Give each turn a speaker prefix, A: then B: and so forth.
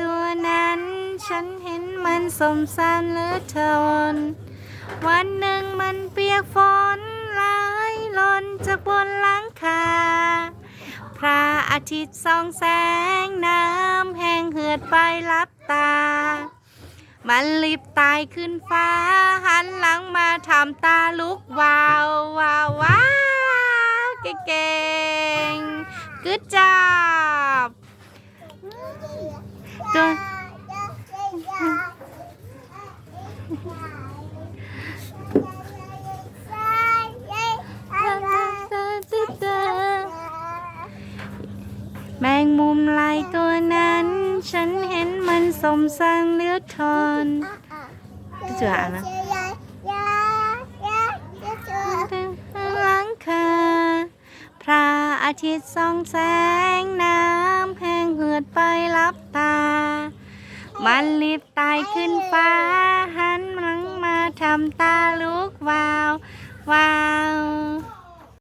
A: ตัวนั้น ฉันเห็นมันสมสารเลือทนวันหนึ่งมันเปียกฝนไหลหล่นจากบนหลังคา พระอาทิตย์ส่องแสงน้ำแห้งเหือดไปรับตา มันรีบตายขึ้นฟ้า หันหลังมาทำตาลุกวาววาวว้าวเก่งๆ good job ตัวแมงมุมลายตัวนั้น ฉันเห็นมันสมสร้างเลือดทนเจือนะหลังคาพระอาทิตย์ส่องแสงน้ำแห้งเหือด วันลิบตายขึ้นฟ้า หันหลังมาทำตาลุกวาว วาว